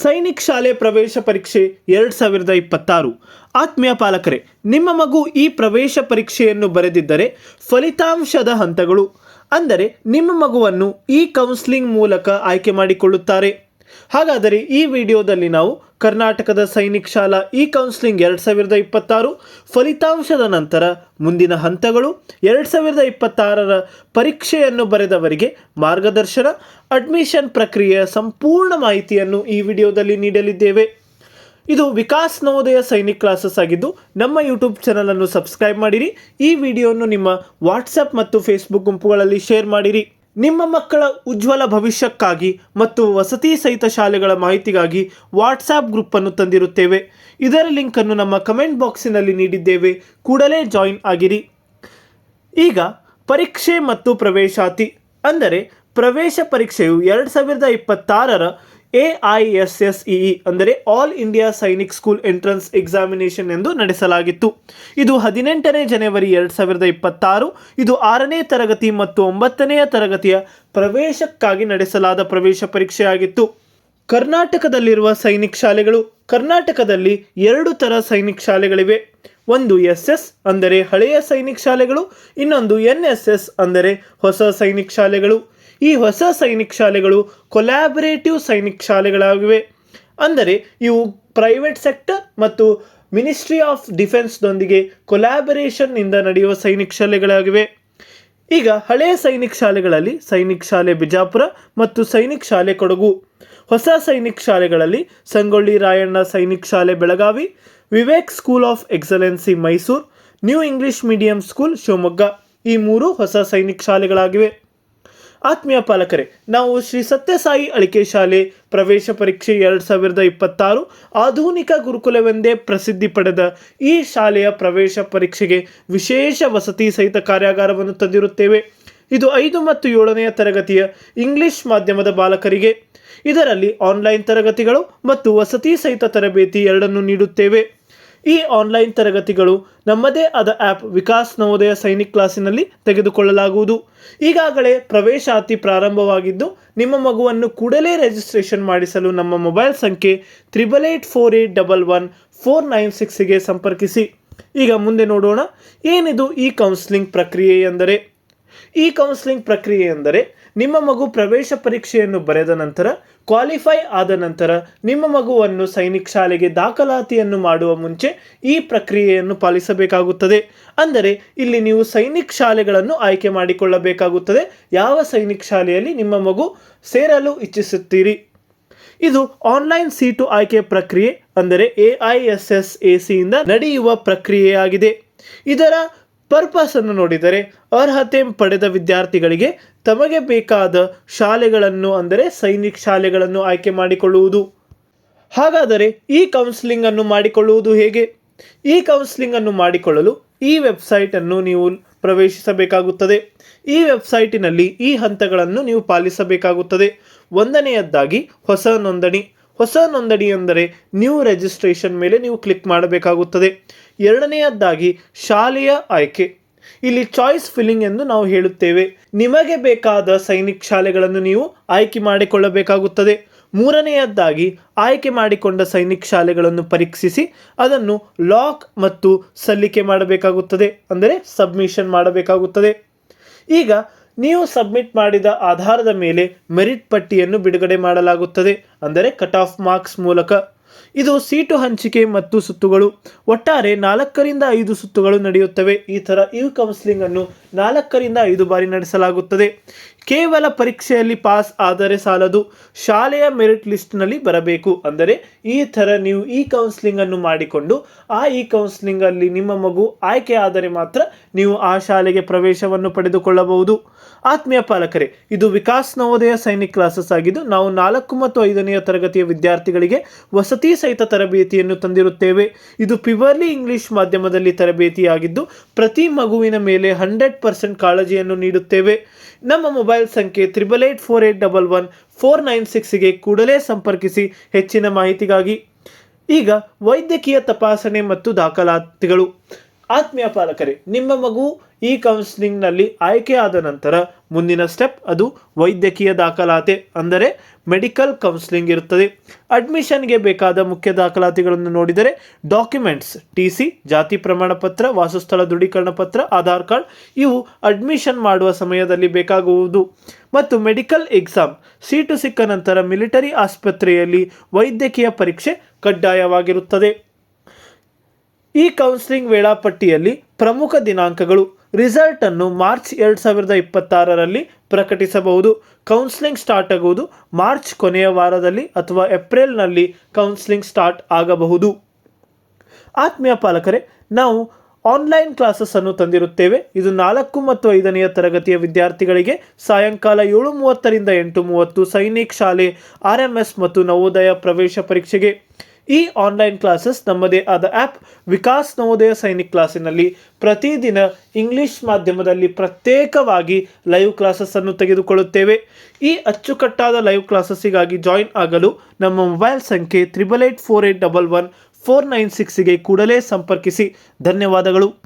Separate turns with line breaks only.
ಸೈನಿಕ್ ಶಾಲೆ ಪ್ರವೇಶ ಪರೀಕ್ಷೆ ಎರಡು ಸಾವಿರದ ಇಪ್ಪತ್ತಾರು. ಆತ್ಮೀಯ ಪಾಲಕರೇ, ನಿಮ್ಮ ಮಗು ಈ ಪ್ರವೇಶ ಪರೀಕ್ಷೆಯನ್ನು ಬರೆದಿದ್ದರೆ ಫಲಿತಾಂಶದ ಹಂತಗಳು. ಅಂದರೆ ನಿಮ್ಮ ಮಗುವನ್ನು ಈ ಕೌನ್ಸಿಲಿಂಗ್ ಮೂಲಕ ಆಯ್ಕೆ ಮಾಡಿಕೊಳ್ಳುತ್ತಾರೆ. ಹಾಗಾದರೆ ಈ ವಿಡಿಯೋದಲ್ಲಿ ನಾವು ಕರ್ನಾಟಕದ ಸೈನಿಕ್ ಶಾಲಾ ಇ ಕೌನ್ಸಿಲಿಂಗ್ ಎರಡು ಸಾವಿರದ ಇಪ್ಪತ್ತಾರು ಫಲಿತಾಂಶದ ನಂತರ ಮುಂದಿನ ಹಂತಗಳು ಎರಡು ಸಾವಿರದ ಇಪ್ಪತ್ತಾರರ ಪರೀಕ್ಷೆಯನ್ನು ಬರೆದವರಿಗೆ ಮಾರ್ಗದರ್ಶನ ಅಡ್ಮಿಷನ್ ಪ್ರಕ್ರಿಯೆಯ ಸಂಪೂರ್ಣ ಮಾಹಿತಿಯನ್ನು ಈ ವಿಡಿಯೋದಲ್ಲಿ ನೀಡಲಿದ್ದೇವೆ. ಇದು ವಿಕಾಸ್ ನವೋದಯ ಸೈನಿಕ್ ಕ್ಲಾಸಸ್ ಆಗಿದ್ದು, ನಮ್ಮ ಯೂಟ್ಯೂಬ್ ಚಾನಲನ್ನು ಸಬ್ಸ್ಕ್ರೈಬ್ ಮಾಡಿರಿ. ಈ ವಿಡಿಯೋವನ್ನು ನಿಮ್ಮ ವಾಟ್ಸಪ್ ಮತ್ತು ಫೇಸ್ಬುಕ್ ಗುಂಪುಗಳಲ್ಲಿ ಶೇರ್ ಮಾಡಿರಿ. ನಿಮ್ಮ ಮಕ್ಕಳ ಉಜ್ವಲ ಭವಿಷ್ಯಕ್ಕಾಗಿ ಮತ್ತು ವಸತಿ ಸಹಿತ ಶಾಲೆಗಳ ಮಾಹಿತಿಗಾಗಿ ವಾಟ್ಸಾಪ್ ಗ್ರೂಪನ್ನು ತಂದಿರುತ್ತೇವೆ. ಇದರ ಲಿಂಕನ್ನು ನಮ್ಮ ಕಮೆಂಟ್ ಬಾಕ್ಸಿನಲ್ಲಿ ನೀಡಿದ್ದೇವೆ. ಕೂಡಲೇ ಜಾಯಿನ್ ಆಗಿರಿ. ಈಗ ಪರೀಕ್ಷೆ ಮತ್ತು ಪ್ರವೇಶಾತಿ. ಅಂದರೆ ಪ್ರವೇಶ ಪರೀಕ್ಷೆಯು ಎರಡು ಸಾವಿರದ ಇಪ್ಪತ್ತಾರರ A I S S E ಅಂದರೆ all India Sainik school entrance examination ಎಂದು ನಡೆಸಲಾಗಿತ್ತು. ಇದು ಹದಿನೆಂಟನೇ ಜನವರಿ ಎರಡು ಸಾವಿರದ ಇಪ್ಪತ್ತಾರು, ಇದು ಆರನೇ ತರಗತಿ ಮತ್ತು ಒಂಬತ್ತನೆಯ ತರಗತಿಯ ಪ್ರವೇಶಕ್ಕಾಗಿ ನಡೆಸಲಾದ ಪ್ರವೇಶ ಪರೀಕ್ಷೆಯಾಗಿತ್ತು. ಕರ್ನಾಟಕದಲ್ಲಿರುವ ಸೈನಿಕ್ ಶಾಲೆಗಳು ಕರ್ನಾಟಕದಲ್ಲಿ ಎರಡು ಥರ ಸೈನಿಕ್ ಶಾಲೆಗಳಿವೆ. ಒಂದು ಎಸ್ ಎಸ್ ಅಂದರೆ ಹಳೆಯ ಸೈನಿಕ್ ಶಾಲೆಗಳು, ಇನ್ನೊಂದು ಎನ್ ಎಸ್ ಎಸ್ ಅಂದರೆ ಹೊಸ ಸೈನಿಕ್ ಶಾಲೆಗಳು. ಈ ಹೊಸ ಸೈನಿಕ್ ಶಾಲೆಗಳು ಕೊಲ್ಯಾಬರೇಟಿವ್ ಸೈನಿಕ್ ಶಾಲೆಗಳಾಗಿವೆ. ಅಂದರೆ ಇವು ಪ್ರೈವೇಟ್ ಸೆಕ್ಟರ್ ಮತ್ತು ಮಿನಿಸ್ಟ್ರಿ ಆಫ್ ಡಿಫೆನ್ಸ್ದೊಂದಿಗೆ ಕೊಲ್ಯಾಬರೇಷನ್ನಿಂದ ನಡೆಯುವ ಸೈನಿಕ್ ಶಾಲೆಗಳಾಗಿವೆ. ಈಗ ಹಳೆಯ ಸೈನಿಕ್ ಶಾಲೆಗಳಲ್ಲಿ ಸೈನಿಕ್ ಶಾಲೆ ಬಿಜಾಪುರ ಮತ್ತು ಸೈನಿಕ್ ಶಾಲೆ ಕೊಡಗು. ಹೊಸ ಸೈನಿಕ್ ಶಾಲೆಗಳಲ್ಲಿ ಸಂಗೊಳ್ಳಿ ರಾಯಣ್ಣ ಸೈನಿಕ್ ಶಾಲೆ Belagavi, Vivek school of excellency Mysuru new English medium school Shivamogga. ಈ ಮೂರು ಹೊಸ ಸೈನಿಕ್ ಶಾಲೆಗಳಾಗಿವೆ. ಆತ್ಮೀಯ ಪಾಲಕರೇ, ನಾವು ಶ್ರೀ ಸತ್ಯಸಾಯಿ ಅಳಿಕೆ ಶಾಲೆ ಪ್ರವೇಶ ಪರೀಕ್ಷೆ ಎರಡು ಸಾವಿರದ ಇಪ್ಪತ್ತಾರು ಆಧುನಿಕ ಗುರುಕುಲವೆಂದೇ ಪ್ರಸಿದ್ಧಿ ಪಡೆದ ಈ ಶಾಲೆಯ ಪ್ರವೇಶ ಪರೀಕ್ಷೆಗೆ ವಿಶೇಷ ವಸತಿ ಸಹಿತ ಕಾರ್ಯಾಗಾರವನ್ನು ತಂದಿರುತ್ತೇವೆ. ಇದು ಐದು ಮತ್ತು ಏಳನೆಯ ತರಗತಿಯ ಇಂಗ್ಲಿಷ್ ಮಾಧ್ಯಮದ ಬಾಲಕರಿಗೆ, ಇದರಲ್ಲಿ ಆನ್ಲೈನ್ ತರಗತಿಗಳು ಮತ್ತು ವಸತಿ ಸಹಿತ ತರಬೇತಿ ಎರಡನ್ನು ನೀಡುತ್ತೇವೆ. ಈ ಆನ್ಲೈನ್ ತರಗತಿಗಳು ನಮ್ಮದೇ ಆದ ಆ್ಯಪ್ ವಿಕಾಸ್ ನವೋದಯ ಸೈನಿಕ್ ಕ್ಲಾಸಿನಲ್ಲಿ ತೆಗೆದುಕೊಳ್ಳಲಾಗುವುದು. ಈಗಾಗಲೇ ಪ್ರವೇಶಾತಿ ಪ್ರಾರಂಭವಾಗಿದ್ದು, ನಿಮ್ಮ ಮಗುವನ್ನು ಕೂಡಲೇ ರಿಜಿಸ್ಟ್ರೇಷನ್ ಮಾಡಿಸಲು ನಮ್ಮ ಮೊಬೈಲ್ ಸಂಖ್ಯೆ triple eight four eight double one four nine ಸಿಕ್ಸ್ಗೆ ಸಂಪರ್ಕಿಸಿ. ಈಗ ಮುಂದೆ ನೋಡೋಣ, ಏನಿದು ಈ ಕೌನ್ಸಿಲಿಂಗ್ ಪ್ರಕ್ರಿಯೆ ಎಂದರೆ? ಈ ಕೌನ್ಸಿಲಿಂಗ್ ಪ್ರಕ್ರಿಯೆ ಎಂದರೆ ನಿಮ್ಮ ಮಗು ಪ್ರವೇಶ ಪರೀಕ್ಷೆಯನ್ನು ಬರೆದ ನಂತರ ಕ್ವಾಲಿಫೈ ಆದ ನಂತರ ನಿಮ್ಮ ಮಗುವನ್ನು ಸೈನಿಕ್ ಶಾಲೆಗೆ ದಾಖಲಾತಿಯನ್ನು ಮಾಡುವ ಮುಂಚೆ ಈ ಪ್ರಕ್ರಿಯೆಯನ್ನು ಪಾಲಿಸಬೇಕಾಗುತ್ತದೆ. ಅಂದರೆ, ಇಲ್ಲಿ ನೀವು ಸೈನಿಕ್ ಶಾಲೆಗಳನ್ನು ಆಯ್ಕೆ ಮಾಡಿಕೊಳ್ಳಬೇಕಾಗುತ್ತದೆ. ಯಾವ ಸೈನಿಕ್ ಶಾಲೆಯಲ್ಲಿ ನಿಮ್ಮ ಮಗು ಸೇರಲು ಇಚ್ಛಿಸುತ್ತೀರಿ? ಇದು ಆನ್ಲೈನ್ ಸೀಟು ಆಯ್ಕೆ ಪ್ರಕ್ರಿಯೆ, ಅಂದರೆ A I S S A ಸಿಯಿಂದ ನಡೆಯುವ ಪ್ರಕ್ರಿಯೆಯಾಗಿದೆ. ಇದರ ಪರ್ಪಸ್ ಅನ್ನು ನೋಡಿದರೆ ಅರ್ಹತೆ ಪಡೆದ ವಿದ್ಯಾರ್ಥಿಗಳಿಗೆ ತಮಗೆ ಬೇಕಾದ ಶಾಲೆಗಳನ್ನು ಅಂದರೆ ಸೈನಿಕ ಶಾಲೆಗಳನ್ನು ಆಯ್ಕೆ ಮಾಡಿಕೊಳ್ಳುವುದು. ಹಾಗಾದರೆ ಈ ಕೌನ್ಸಿಲಿಂಗ್ ಅನ್ನು ಮಾಡಿಕೊಳ್ಳುವುದು ಹೇಗೆ? ಈ ಕೌನ್ಸಿಲಿಂಗ್ ಅನ್ನು ಮಾಡಿಕೊಳ್ಳಲು ಈ ವೆಬ್ಸೈಟ್ ಅನ್ನು ನೀವು ಪ್ರವೇಶಿಸಬೇಕಾಗುತ್ತದೆ. ಈ ವೆಬ್ಸೈಟಿನಲ್ಲಿ ಈ ಹಂತಗಳನ್ನು ನೀವು ಪಾಲಿಸಬೇಕಾಗುತ್ತದೆ. ಒಂದನೆಯದ್ದಾಗಿ ಹೊಸ ನೋಂದಣಿ. ಹೊಸ ನೋಂದಣಿ ಎಂದರೆ ನ್ಯೂ ರಿಜಿಸ್ಟ್ರೇಷನ್ ಮೇಲೆ ನೀವು ಕ್ಲಿಕ್ ಮಾಡಬೇಕಾಗುತ್ತದೆ. ಎರಡನೆಯದ್ದಾಗಿ ಶಾಲೆಯ ಆಯ್ಕೆ. ಇಲ್ಲಿ ಚಾಯ್ಸ್ ಫಿಲ್ಲಿಂಗ್ ಎಂದು ನಾವು ಹೇಳುತ್ತೇವೆ. ನಿಮಗೆ ಬೇಕಾದ ಸೈನಿಕ್ ಶಾಲೆಗಳನ್ನು ನೀವು ಆಯ್ಕೆ ಮಾಡಿಕೊಳ್ಳಬೇಕಾಗುತ್ತದೆ. ಮೂರನೆಯದ್ದಾಗಿ ಆಯ್ಕೆ ಮಾಡಿಕೊಂಡ ಸೈನಿಕ್ ಶಾಲೆಗಳನ್ನು ಪರೀಕ್ಷಿಸಿ, ಅದನ್ನು ಲಾಕ್ ಮತ್ತು ಸಲ್ಲಿಕೆ ಮಾಡಬೇಕಾಗುತ್ತದೆ, ಅಂದರೆ ಸಬ್ಮಿಷನ್ ಮಾಡಬೇಕಾಗುತ್ತದೆ. ಈಗ ನೀವು ಸಬ್ಮಿಟ್ ಮಾಡಿದ ಆಧಾರದ ಮೇಲೆ ಮೆರಿಟ್ ಪಟ್ಟಿಯನ್ನು ಬಿಡುಗಡೆ ಮಾಡಲಾಗುತ್ತದೆ, ಅಂದರೆ ಕಟ್ ಆಫ್ ಮಾರ್ಕ್ಸ್ ಮೂಲಕ. ಇದು ಸೀಟು ಹಂಚಿಕೆ ಮತ್ತು ಸುತ್ತುಗಳು. ಒಟ್ಟಾರೆ ನಾಲ್ಕರಿಂದ ಐದು ಸುತ್ತುಗಳು ನಡೆಯುತ್ತವೆ. ಈ ಥರ ಈ ಕೌನ್ಸಿಲಿಂಗ್ ಅನ್ನು ನಾಲ್ಕರಿಂದ ಐದು ಬಾರಿ ನಡೆಸಲಾಗುತ್ತದೆ. ಕೇವಲ ಪರೀಕ್ಷೆಯಲ್ಲಿ ಪಾಸ್ ಆದರೆ ಸಾಲದು. ಶಾಲೆಯ ಮೆರಿಟ್ ಲಿಸ್ಟ್ನಲ್ಲಿ ಬರಬೇಕು. ಅಂದರೆ ಈ ಥರ ನೀವು ಈ ಕೌನ್ಸಿಲಿಂಗನ್ನು ಮಾಡಿಕೊಂಡು ಆ ಈ ಕೌನ್ಸಿಲಿಂಗಲ್ಲಿ ನಿಮ್ಮ ಮಗು ಆಯ್ಕೆ ಆದರೆ ಮಾತ್ರ ನೀವು ಆ ಶಾಲೆಗೆ ಪ್ರವೇಶವನ್ನು ಪಡೆದುಕೊಳ್ಳಬಹುದು. ಆತ್ಮೀಯ ಪಾಲಕರೇ, ಇದು ವಿಕಾಸ್ ನವೋದಯ ಸೈನಿಕ್ ಕ್ಲಾಸಸ್ ಆಗಿದ್ದು, ನಾವು ನಾಲ್ಕು ಮತ್ತು ಐದನೆಯ ತರಗತಿಯ ವಿದ್ಯಾರ್ಥಿಗಳಿಗೆ ವಸತಿ ಸಹಿತ ತರಬೇತಿಯನ್ನು ತಂದಿರುತ್ತೇವೆ. ಇದು ಪಿವರ್ಲಿ ಇಂಗ್ಲಿಷ್ ಮಾಧ್ಯಮದಲ್ಲಿ ತರಬೇತಿಯಾಗಿದ್ದು, ಪ್ರತಿ ಮಗುವಿನ ಮೇಲೆ ಹಂಡ್ರೆಡ್ ಪರ್ಸೆಂಟ್ ಕಾಳಜಿಯನ್ನು ನೀಡುತ್ತೇವೆ. ನಮ್ಮ ಮೊಬೈಲ್ ಸಂಖ್ಯೆ triple eight four eight double one four nine ಸಿಕ್ಸ್ಗೆ ಕೂಡಲೇ ಸಂಪರ್ಕಿಸಿ ಹೆಚ್ಚಿನ ಮಾಹಿತಿಗಾಗಿ. ಈಗ ವೈದ್ಯಕೀಯ ತಪಾಸಣೆ ಮತ್ತು ದಾಖಲಾತಿಗಳು. ಆತ್ಮೀಯ ಪಾಲಕರೇ, ನಿಮ್ಮ ಮಗು ಈ ಕೌನ್ಸಿಲಿಂಗ್ನಲ್ಲಿ ಆಯ್ಕೆಯಾದ ನಂತರ ಮುಂದಿನ ಸ್ಟೆಪ್ ಅದು ವೈದ್ಯಕೀಯ ದಾಖಲಾತಿ, ಅಂದರೆ ಮೆಡಿಕಲ್ ಕೌನ್ಸಿಲಿಂಗ್ ಇರುತ್ತದೆ. ಅಡ್ಮಿಷನ್ಗೆ ಬೇಕಾದ ಮುಖ್ಯ ದಾಖಲಾತಿಗಳನ್ನು ನೋಡಿದರೆ ಡಾಕ್ಯುಮೆಂಟ್ಸ್ ಟಿ ಸಿ ಜಾತಿ ಪ್ರಮಾಣ ಪತ್ರ, ವಾಸಸ್ಥಳ ದೃಢೀಕರಣ ಪತ್ರ, ಆಧಾರ್ ಕಾರ್ಡ್, ಇವು ಅಡ್ಮಿಷನ್ ಮಾಡುವ ಸಮಯದಲ್ಲಿ ಬೇಕಾಗುವುದು. ಮತ್ತು ಮೆಡಿಕಲ್ ಎಕ್ಸಾಮ್ ಸೀಟು ಸಿಕ್ಕ ನಂತರ ಮಿಲಿಟರಿ ಆಸ್ಪತ್ರೆಯಲ್ಲಿ ವೈದ್ಯಕೀಯ ಪರೀಕ್ಷೆ ಕಡ್ಡಾಯವಾಗಿರುತ್ತದೆ. ಈ ಕೌನ್ಸಿಲಿಂಗ್ ವೇಳಾಪಟ್ಟಿಯಲ್ಲಿ ಪ್ರಮುಖ ದಿನಾಂಕಗಳು ರಿಸಲ್ಟನ್ನು ಮಾರ್ಚ್ ಎರಡು ಸಾವಿರದ ಇಪ್ಪತ್ತಾರರಲ್ಲಿ ಪ್ರಕಟಿಸಬಹುದು. ಕೌನ್ಸಿಲಿಂಗ್ ಸ್ಟಾರ್ಟ್ ಆಗುವುದು ಮಾರ್ಚ್ ಕೊನೆಯ ವಾರದಲ್ಲಿ ಅಥವಾ ಏಪ್ರಿಲ್ನಲ್ಲಿ ಕೌನ್ಸಿಲಿಂಗ್ ಸ್ಟಾರ್ಟ್ ಆಗಬಹುದು. ಆತ್ಮೀಯ ಪಾಲಕರೇ, ನಾವು ಆನ್ಲೈನ್ ಕ್ಲಾಸಸ್ ಅನ್ನು ತಂದಿರುತ್ತೇವೆ. ಇದು ನಾಲ್ಕು ಮತ್ತು ಐದನೆಯ ತರಗತಿಯ ವಿದ್ಯಾರ್ಥಿಗಳಿಗೆ ಸಾಯಂಕಾಲ ಏಳು ಮೂವತ್ತರಿಂದ ಎಂಟು ಮೂವತ್ತು ಸೈನಿಕ್ ಶಾಲೆ ಆರ್ ಎಂ ಎಸ್ ಮತ್ತು ನವೋದಯ ಪ್ರವೇಶ ಪರೀಕ್ಷೆಗೆ ಈ ಆನ್ಲೈನ್ ಕ್ಲಾಸಸ್ ನಮ್ಮದೇ ಆದ ಆ್ಯಪ್ ವಿಕಾಸ್ ನವೋದಯ ಸೈನಿಕ್ ಕ್ಲಾಸಿನಲ್ಲಿ ಪ್ರತಿದಿನ ಇಂಗ್ಲಿಷ್ ಮಾಧ್ಯಮದಲ್ಲಿ ಪ್ರತ್ಯೇಕವಾಗಿ ಲೈವ್ ಕ್ಲಾಸಸ್ಸನ್ನು ತೆಗೆದುಕೊಳ್ಳುತ್ತೇವೆ. ಈ ಅಚ್ಚುಕಟ್ಟಾದ ಲೈವ್ ಕ್ಲಾಸಸ್ಸಿಗಾಗಿ ಜಾಯಿನ್ ಆಗಲು ನಮ್ಮ ಮೊಬೈಲ್ ಸಂಖ್ಯೆ triple eight four eight double one four nine ಸಿಕ್ಸಿಗೆ ಕೂಡಲೇ ಸಂಪರ್ಕಿಸಿ. ಧನ್ಯವಾದಗಳು.